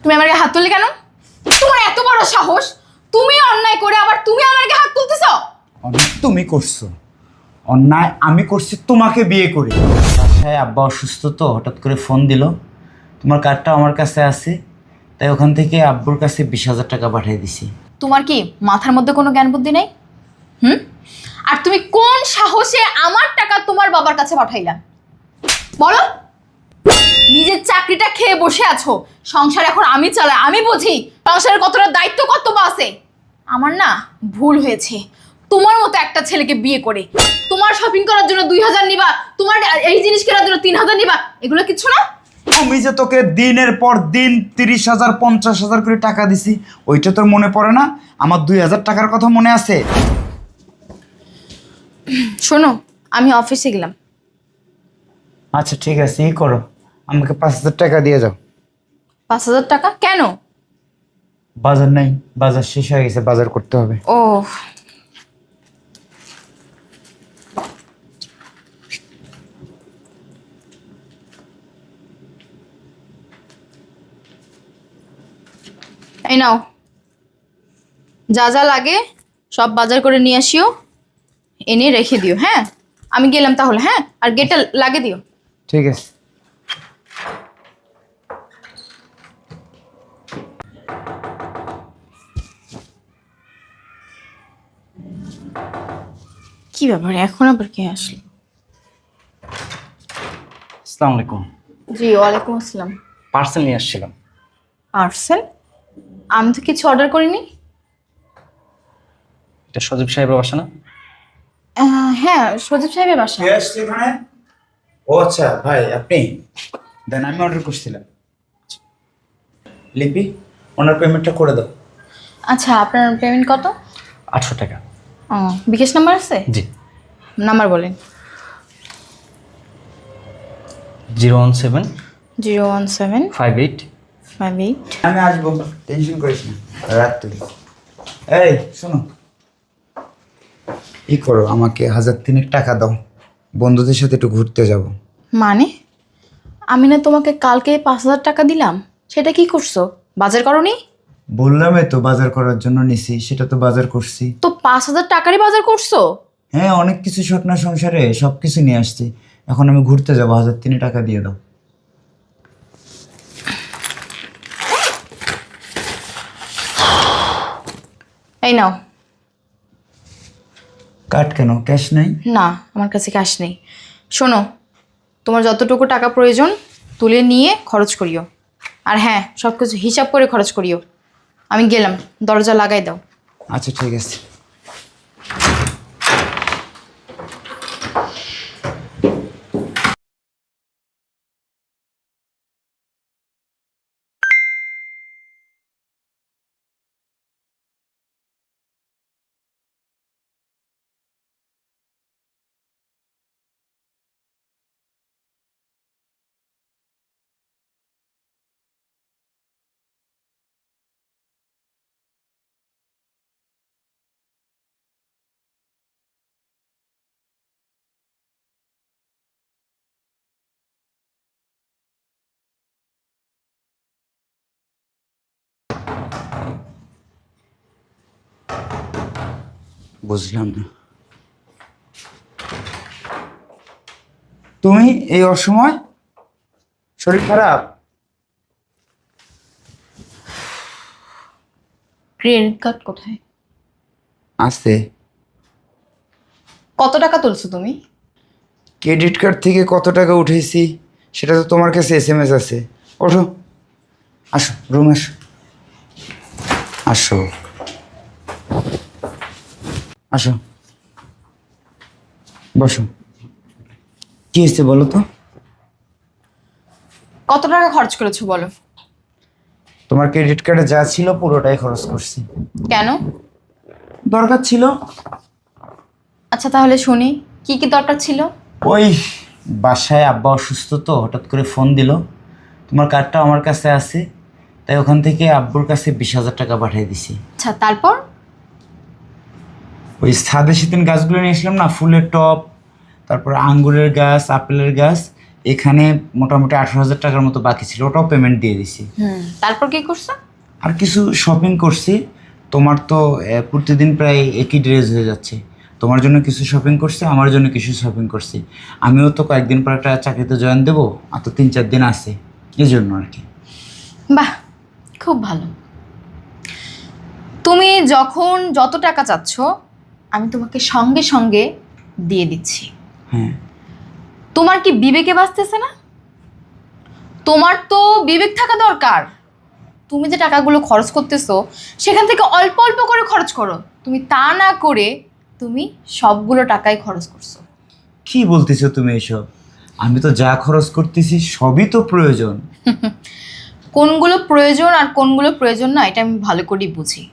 তুমি আমার হাত তুললে কেন? তোমার এত বড় সাহস। তুমি অন্যায় করে আবার তুমি আমার গায়ে হাত তুলতেছ? অন্যায় তুমি করছ। অন্যায় আমি করছি তোমাকে বিয়ে করে। বাসায় আব্বা অসুস্থ তো হঠাৎ করে ফোন দিল। তোমার কার্ডটা আমার কাছে আছে। তাই ওখান থেকে আব্বুর কাছে বিশ হাজার টাকা পাঠিয়ে দিছি। তোমার কি মাথার মধ্যে কোনো জ্ঞান বুদ্ধি নেই? হুম? আর তুমি কোন সাহসে আমার টাকা তোমার বাবার কাছে পাঠাইলা? বলো। চাকরিটা খেয়ে বসে আছো। সংসার এখন আমি চালাই আমি বুঝি সংসারের কতটা দায়িত্ব কর্তব্য আছে। আমার না ভুল হয়েছে। তোমার মতো একটা ছেলেকে বিয়ে করে তোমার শপিং করার জন্য দুই হাজার নিবা তোমার এই জিনিস কেনার জন্য তিন হাজার নিবা এগুলো কিছু না? আমি যে তোকে দিনের পর দিন তিরিশ হাজার পঞ্চাশ হাজার করে টাকা দিছি ওইটা তোর মনে পড়ে না? আমার দুই হাজার টাকার কথা মনে আছে? শোনো আমি অফিসে গেলাম। আচ্ছা ঠিক আছে ই করো। আমাকে পাঁচ হাজার টাকা দিয়ে যাও। পাঁচ হাজার টাকা? কেন? বাজার নাই বাজার শেষ হয়ে গেছে বাজার করতে হবে। ও। এই নাও। যা যা লাগে সব বাজার করে নিয়ে আসিও এনে রেখে দিও হ্যাঁ? আমি গেলাম তাহলে হ্যাঁ? আর গেটটা লাগে দিও। ঠিক আছে। কি ব্যাপার? এখন আবার কে আসলো? আসসালামু আলাইকুম। জি ওয়ালাইকুম আসসালাম। পার্সেল নিয়ে আসছিলাম। পার্সেল? আমি তো কিছু অর্ডার করিনি। এটা সজীব সাহেবের বাসা না? আহ, হ্যাঁ সজীব সাহেবের বাসা। কে আসছে এখানে? ও আচ্ছা ভাই আপনি? দেন আমি অর্ডার করছিলাম। লিপি ওনার পেমেন্টটা করে দাও। আচ্ছা আপনার পেমেন্ট কত? আটশো টাকা। ও বিকাশ নাম্বার আছে? জি। নাম্বার বলেন। Zero one seven zero one seven five eight five eight আমি আসব টেনশন করিস না রাত তুই এই শোনো। ই করো আমাকে হাজার তিনেক টাকা দাও বন্ধুদের সাথে একটু ঘুরতে যাব। মানে? আমি না তোমাকে কালকে পাঁচ হাজার টাকা দিলাম সেটা কি করছ? বাজার করনি? বললামই তো বাজার করার জন্য নিছি সেটা তো বাজার করছি। তো পাঁচ হাজার টাকারই বাজার করছ? হ্যাঁ অনেক কিছু স্বপ্ন সংসারে সব কিছু নিয়ে আসছি। এখন আমি ঘুরতে যাব হাজার তিনে টাকা দিয়ে দাও। এই নাও। কাট কেন? ক্যাশ নাই? না আমার কাছে ক্যাশ নেই। শোনো তোমার যতটুকু টাকা প্রয়োজন তুলে নিয়ে খরচ করিও। আর হ্যাঁ সব কিছু হিসাব করে খরচ করিও। আমি গেলাম দরজা লাগাই দাও। আচ্ছা ঠিক আছে। বুঝলাম না। তুমি এই অসময় শরীর খারাপ? ক্রেডিট কার্ড কোথায়? আছে। কত টাকা তুলছো তুমি? ক্রেডিট কার্ড থেকে কত টাকা উঠেছি সেটা তো তোমার কাছে এস এম এস আছে। ওঠো। আসো রুম আসো। আসো। আসো। বসো। কি হয়েছে বলো তো? কত টাকা খরচ করেছ বলো? তোমার ক্রেডিট কার্ডে যা ছিল পুরোটাই খরচ করছি। কেন? দরকার ছিল। আচ্ছা তাহলে শুনি। কি কি দরকার ছিল? ওই বাসায় আব্বা অসুস্থ তো হঠাৎ করে ফোন দিল। তোমার কার্ডটা আমার কাছে আছে তাই ওখান থেকে আব্বুর কাছে বিশ হাজার টাকা পাঠিয়ে দিছি। আচ্ছা তারপর? ওই ছাদে সেদিন গাছগুলো নিয়ে এসলাম না? ফুলের টপ তারপরে আঙ্গুরের গাছ আপেলের গাছ এখানে মোটামুটি আঠারো হাজার টাকার মতো বাকি ছিল। ওটাও পেমেন্ট দিয়ে দিছি। তারপর কি করছ? আর কিছু শপিং করছি। তোমার তো প্রতিদিন প্রায় একই ড্রেস হয়ে যাচ্ছে। তোমার জন্য কিছু শপিং করছি আমার জন্য কিছু শপিং করছি। আমিও তো কয়েকদিন পর একটা চাকরিতে জয়েন দেবো আর তো তিন চার দিন আছে। এই জন্য আর কি। বাহ খুব ভালো। তুমি যখন যত টাকা চাচ্ছ আমি তোমাকে সঙ্গে সঙ্গে দিয়ে দিচ্ছি। হ্যাঁ। তোমার কি বিবেকে বাঁচতেছে না? তোমার তো বিবেক থাকা দরকার। তুমি যে টাকাগুলো খরচ করতেছো সেখান থেকে অল্প অল্প করে খরচ করো। তুমি তা না করে তুমি সবগুলো টাকাই খরচ করছ। কি বলতেছো তুমি এসব? আমি তো যা খরচ করতেছি সবই তো প্রয়োজন। কোনগুলো প্রয়োজন আর কোনগুলো প্রয়োজন না এটা আমি ভালো করেই বুঝি।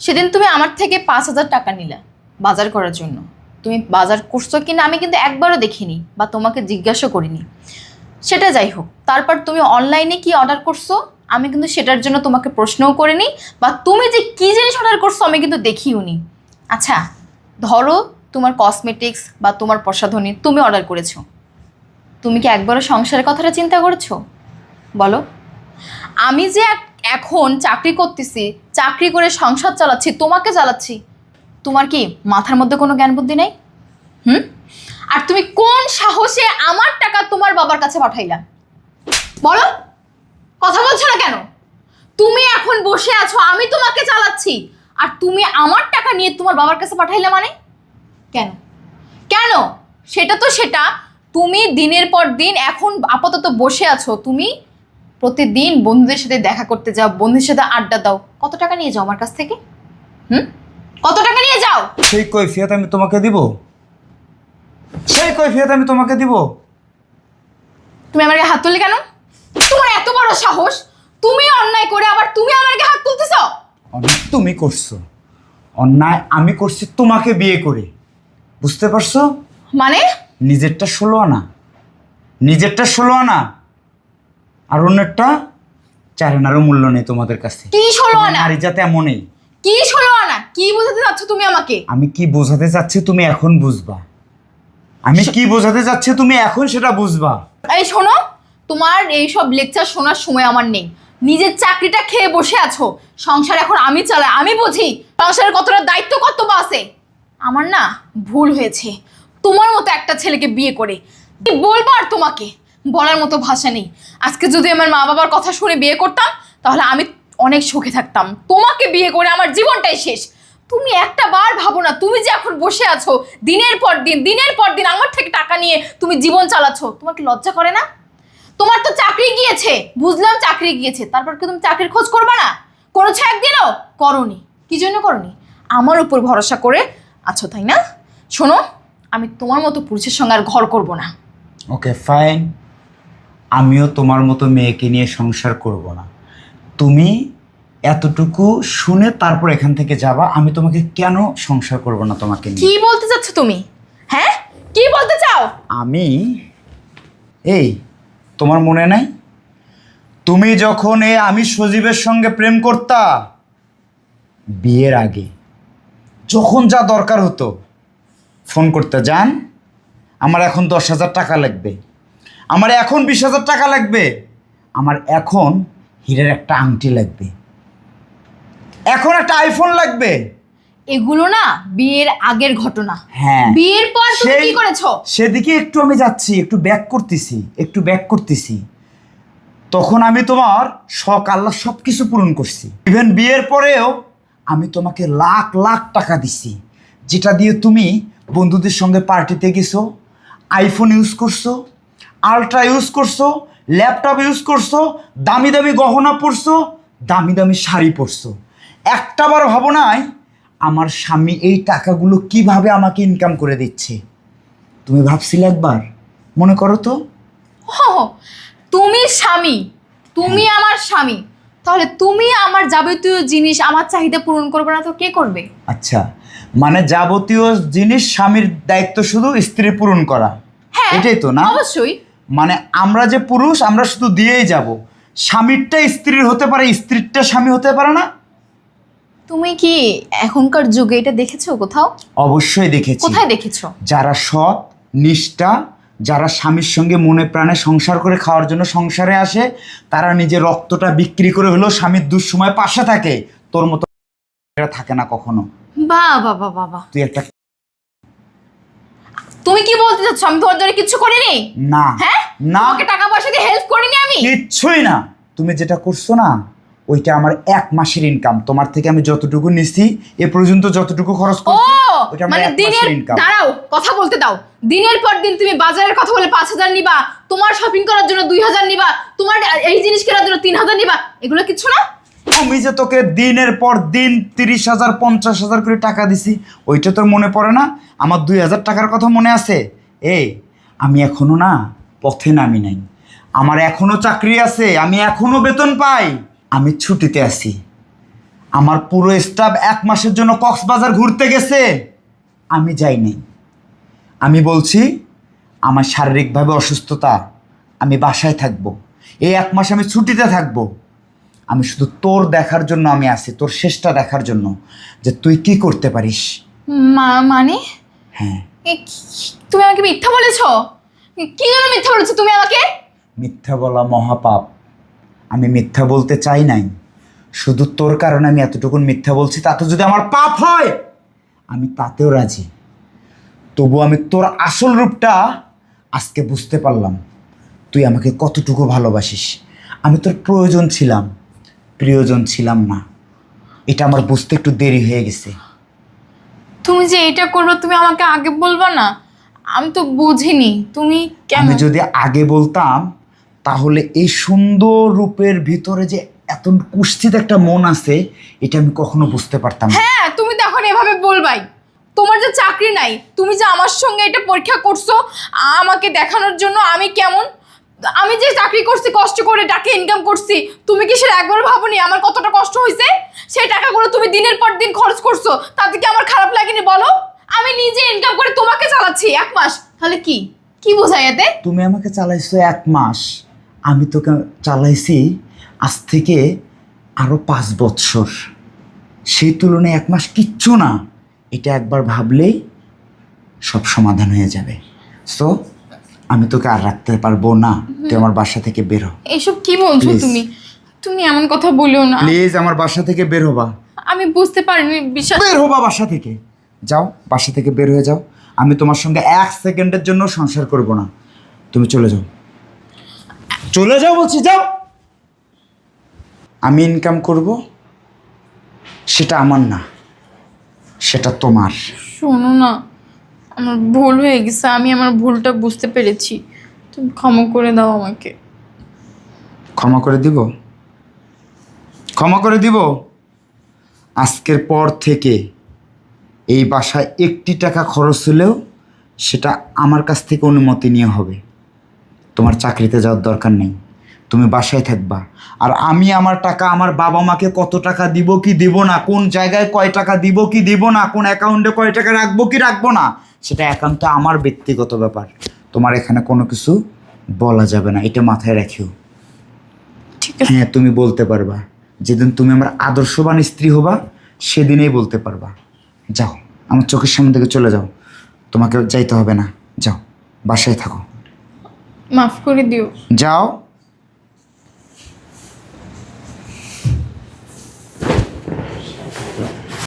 সেদিন তুমি আমার থেকে পাঁচ হাজার টাকা নিলা। বাজার করার জন্য। তুমি বাজার করছ কি না আমি কিন্তু একবারও দেখিনি বা তোমাকে জিজ্ঞাসা করিনি। সেটা যাই হোক, তারপর তুমি অনলাইনে কি অর্ডার করছ? আমি কিন্তু সেটার জন্য তোমাকে প্রশ্নও করিনি বা তুমি যে কী জিনিস অর্ডার করছ আমি কিন্তু দেখিও নি আচ্ছা ধরো তোমার কসমেটিক্স বা তোমার প্রসাধনী তুমি অর্ডার করেছ। তুমি কি একবারও সংসারের কথাটা চিন্তা করেছ? বলো। আমি যে এখন চাকরি করতেছি, চাকরি করে সংসার চালাচ্ছি, তোমাকে চালাচ্ছি তোমার কি মাথার মধ্যে কোনো জ্ঞান বুদ্ধি নেই? হুম? আর তুমি কোন সাহসে আমার টাকা তোমার বাবার কাছে পাঠাইলা? বলো, কথা বলছো না কেন? তুমি এখন বসে আছো, আমি তোমাকে চালাচ্ছি, আর তুমি আমার টাকা নিয়ে তোমার বাবার কাছে পাঠাইলা মানে? কেন? কেন? সেটা তো সেটা, তুমি দিনের পর দিন এখন আপাতত বসে আছো, তুমি প্রতিদিন বন্ধুদের সাথে দেখা করতে যাও, বন্ধুদের সাথে আড্ডা দাও। কত টাকা নিয়ে যাও আমার কাছ থেকে? হুম? কত টাকা নিয়ে যাও? সেই কৈফিয়ত আমি তোমাকে দিব। সেই কৈফিয়ত আমি তোমাকে দিব। তুমি আমার গায়ে হাত তুললে কেন? তোমার এত বড় সাহস। তুমি অন্যায় করে আবার তুমি আমার গায়ে হাত তুলতেছো? অন্যায় তুমি করছ। অন্যায় আমি করছি তোমাকে বিয়ে করে। বুঝতে পারছ? মানে? নিজেরটা ষোলো আনা। নিজেরটা ষোলো আনা। আর অন্যেরটা চার আনারও মূল্য নেই তোমাদের কাছে। কি ষোলো আনা? নারী জাতে এমনই। কি ষোলো আনা কি বোঝাতে চাচ্ছ তুমি আমাকে? আমি কি বোঝাতে চাচ্ছি তুমি এখন বুঝবা। আমি কি বোঝাতে চাচ্ছি তুমি এখন সেটা বুঝবা। এই শোনো তোমার এই সব লেকচার শোনার সময় আমার নেই। নিজের চাকরিটা খেয়ে বসে আছো। সংসার এখন আমি চালাই আমি বুঝি সংসারের কতটা দায়িত্ব কর্তব্য আছে। আমার না ভুল হয়েছে। তোমার মতো একটা ছেলেকে বিয়ে করে। কি বলব আর তোমাকে? বলার মতো ভাষা নেই। আজকে যদি আমার মা বাবার কথা শুনে বিয়ে করতাম তাহলে আমি অনেক সুখে থাকতাম। তোমাকে বিয়ে করে আমার জীবনটাই শেষ। তুমি একটা বার ভাবো না, তুমি যে এখন বসে আছো, দিনের পর দিন, দিনের পর দিন আমার থেকে টাকা নিয়ে তুমি জীবন চালাচ্ছ, তোমার কি লজ্জা করে না? তোমার তো চাকরি গিয়েছে, বুঝলাম চাকরি গিয়েছে, তারপর কি তুমি চাকরির খোঁজ করবে না? করেছ একদিনও করনি। কি জন্য করনি? আমার উপর ভরসা করে আছো, তাই না? শোনো, আমি তোমার মতো পুরুষের সঙ্গে আর ঘর করব না। Okay, fine. আমিও তোমার মতো মেয়েকে নিয়ে সংসার করব না। তুমি এতটুকু শুনে তারপর এখান থেকে যাবা আমি তোমাকে কেন সংসার করব না তোমাকে কি নিয়ে বলতে চাচ্ছ তুমি? হ্যাঁ? কি বলতে চাও? আমি এই তোমার মনে নাই? তুমি যখন এ আমি সজীবের সঙ্গে প্রেম করতা বিয়ের আগে যখন যা দরকার হতো ফোন করতে যান আমার এখন দশ হাজার টাকা লাগবে। আমার এখন বিশ হাজার টাকা লাগবে। আমার এখন হীরের একটা আংটি লাগবে। এখন একটা আইফোন লাগবে। এগুলো না বিয়ের আগের ঘটনা। হ্যাঁ। বিয়ের পর তুমি সেই- কি করেছ? সেদিকে একটু আমি যাচ্ছি একটু ব্যাক করতেছি একটু ব্যাক করতেছি। তখন আমি তোমার শখ আল্লাহ সব কিছু পূরণ করছি। ইভেন বিয়ের পরেও আমি তোমাকে লাখ লাখ টাকা দিছি। যেটা দিয়ে তুমি বন্ধুদের সঙ্গে পার্টিতে গেছো আইফোন ইউজ করছ আলট্রা ইউজ করছ ল্যাপটপ ইউজ করছ দামি দামি গহনা পরছো দামি দামি শাড়ি পরছো। একটাবার ভাবো নাই আমার স্বামী এই টাকাগুলো কীভাবে আমাকে ইনকাম করে দিচ্ছে? তুমি ভাবছিলে একবার মনে করো তো? ও তুমি স্বামী তুমি আমার স্বামী তাহলে তুমি আমার যাবতীয় জিনিস আমার চাহিদা পূরণ করবে না তো কে করবে? আচ্ছা মানে যাবতীয় জিনিস স্বামীর দায়িত্ব শুধু স্ত্রী পূরণ করা হ্যাঁ এটাই তো না? অবশ্যই। মানে আমরা যে পুরুষ আমরা শুধু দিয়েই যাব স্বামীরটা স্ত্রীর হতে পারে স্ত্রীরটা স্বামী হতে পারে না? তুমি কি এখনকার যুগে এটা দেখেছ কোথাও? অবশ্যই দেখেছি। কোথায় দেখেছ? যারা সৎ নিষ্ঠা যারা স্বামীর সঙ্গে মনে প্রাণে সংসার করে খাওয়ার জন্য সংসারে আসে তারা নিজের রক্তটা বিক্রি করে হলেও স্বামীর দুঃসময় পাশে থাকে। তোর মতো থাকে না কখনো। বাহ বাবা বাবা তুই একটা তুমি কি বলতে চাচ্ছ? আমি তোমার জন্য কিছু করিনি? না। হ্যাঁ? না। তোমাকে টাকা পয়সা দিয়ে হেল্প করিনি আমি? কিচ্ছুই না। তুমি যেটা করছ না ওইটা আমার এক মাসের ইনকাম তোমার থেকে আমি যতটুকু নিছি এ পর্যন্ত যতটুকু খরচ করছি ওইটা আমার মানে এক দিনের মাসের ইনকাম দাঁড়াও কথা বলতে দাও। দিনের পর দিন তুমি বাজারের কথা বলে পাঁচ হাজার নিবা তোমার শপিং করার জন্য দুই হাজার নিবা তোমার এই জিনিস কেনার জন্য তিন হাজার নিবা এগুলো কিছু না? আমি যে তোকে দিনের পর দিন তিরিশ হাজার পঞ্চাশ হাজার করে টাকা দিছি ওইটা তোর মনে পড়ে না? আমার দুই হাজার টাকার কথা মনে আছে? এই আমি এখনও না পথে নামি নাই। আমার এখনও চাকরি আছে আমি এখনও বেতন পাই। আমি ছুটিতে আছি। আমার পুরো স্টাফ এক মাসের জন্য কক্সবাজার ঘুরতে গেছে। আমি যাইনি। আমি বলছি আমার শারীরিকভাবে অসুস্থতা আমি বাসায় থাকব। এই এক মাস আমি ছুটিতে থাকব। আমি শুধু তোর দেখার জন্য আমি আছি তোর শেষটা দেখার জন্য যে তুই কি করতে পারিস। মা- মানে? হ্যাঁ। এ কি- তুমি আমাকে মিথ্যা বলেছ? কি জন্য মিথ্যা বলেছ তুমি আমাকে? মিথ্যা বলা মহাপাপ। আমি মিথ্যা বলতে চাই নাই। শুধু তোর কারণে আমি এতটুকুন মিথ্যা বলছি তাতে যদি আমার পাপ হয় আমি তাতেও রাজি। তবু আমি তোর আসল রূপটা আজকে বুঝতে পারলাম। তুই আমাকে কতটুকু ভালোবাসিস। আমি তোর প্রয়োজন ছিলাম প্রিয়জন ছিলাম না। এটা আমার বুঝতে একটু দেরি হয়ে গেছে। তুমি যে এটা করবে তুমি আমাকে আগে বলবা না? আমি তো বুঝিনি তুমি কেন? আমি যদি আগে বলতাম তাহলে এই সুন্দর রূপের ভিতরে যে এত কুষ্ঠিত একটা মন আছে এটা আমি কখনো বুঝতে পারতাম না। হ্যাঁ তুমি তো এখন এভাবে বলবাই। তোমার যে চাকরি নাই তুমি যে আমার সঙ্গে এটা পরীক্ষা করছ আমাকে দেখানোর জন্য আমি কেমন? আমি যে চাকরি করছি কষ্ট করে টাকা ইনকাম করছি তুমি কি সেটা একবার ভাবনি আমার কতটা কষ্ট হয়েছে? সেই টাকাগুলো তুমি দিনের পর দিন খরচ করছ তাতে কি আমার খারাপ লাগেনি বলো? আমি নিজে ইনকাম করে তোমাকে চালাচ্ছি এক মাস। তাহলে কি? কি বোঝায় এতে? তুমি আমাকে চালাইছো এক মাস। আমি তোকে চালাইছি আজ থেকে আরও পাঁচ বৎসর। সেই তুলনায় এক মাস কিচ্ছু না। এটা একবার ভাবলেই সব সমাধান হয়ে যাবে। সো আমি তোকে আর রাখতে পারব না। তুই আমার বাসা থেকে বের এসব কি বলছো তুমি? তুমি এমন কথা বলিও না। প্লিজ আমার বাসা থেকে বের হবা। আমি বুঝতে পারিনি বিশ্বাস বের হবা বাসা থেকে। যাও বাসা থেকে বের হয়ে যাও। আমি তোমার সঙ্গে এক সেকেন্ডের জন্য সংসার করব না। তুমি চলে যাও। চলে যাও বলছি যাও। আমি ইনকাম করব সেটা আমার না সেটা তোমার। শোনো না আমার ভুল হয়ে গেছে আমি আমার ভুলটা বুঝতে পেরেছি। তুমি ক্ষমা করে দাও আমাকে। ক্ষমা করে দিব? ক্ষমা করে দিব? আজকের পর থেকে এই বাসায় একটি টাকা খরচ হলেও সেটা আমার কাছ থেকে অনুমতি নিয়ে হবে। তোমার চাকরিতে যাওয়ার দরকার নেই। তুমি বাসায় থাকবা। আর আমি আমার টাকা আমার বাবা মাকে কত টাকা দিব কি দিব না কোন জায়গায় কয় টাকা দিব কি দিব না কোন অ্যাকাউন্টে কয় টাকা রাখব কি রাখব না সেটা একান্ত আমার ব্যক্তিগত ব্যাপার। তোমার এখানে কোনো কিছু বলা যাবে না এটা মাথায় রাখিও। ঠিক আছে। হ্যাঁ তুমি বলতে পারবা। যেদিন তুমি আমার আদর্শবান স্ত্রী হবা সেদিনেই বলতে পারবা। যাও আমার চোখের সামনে থেকে চলে যাও। তোমাকে যাইতে হবে না। যাও বাসায় থাকো। মাফ করে দিও। যাও।